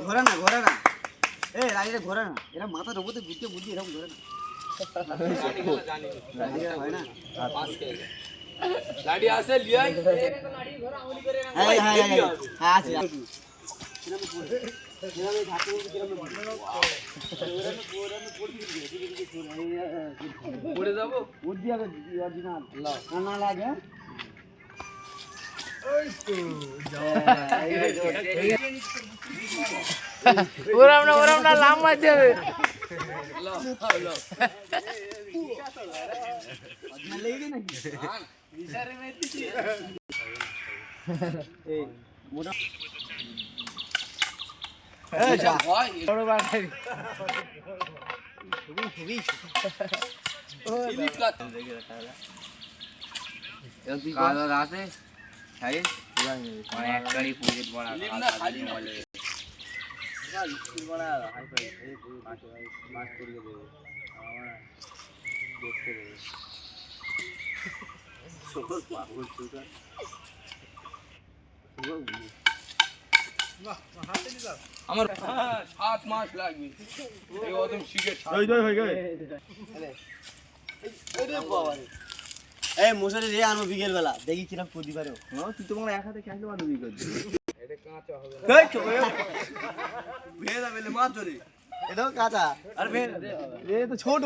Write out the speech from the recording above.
ঘোরা না ঘোরা না এই লাইনে ঘোরা না এরা মাথার উপরে বুঝতে বুঝি এরকম ঘোরা না হয় না পাস খেলে লাঠি আছে লিয়াই হ্যাঁ হ্যাঁ হ্যাঁ হ্যাঁ আছে আছে। কিরম পড়ে? কিরম এই ধাক্কা মধ্যে কিরম পড়ে? ওরমে ওরমে পড়বি কি? এদিকে এদিকে পড়ে। এই, এই, এই, পড়ে যাবো বুদ্ধি হবে অরিজিনাল না না লাগে হ্যাঁ? ওরাম না ওরাম না লাম মারতে হবে অরিজিনাল লেগে গেছে বড় আছে হ্যাঁ মানে একটারই পুজো খালি বলে বড়া পাঁচ করিয়ে দেবে আমার দেখতে দেবে আমার সাত মাস লাগবে। এই ওদম শিখে ওই দই হয়ে গেছে এই মশারি রে আনো বিকেল বেলা দেখি কিরম প্রতি পারে তুই তো মনে এক হাতে খেলতে পারবি বিকেল। এটা কাঁচা হবে এই বেলে মাছ ধরে। এটাও কাঁচা। আর ভেজা এ তো ছোট।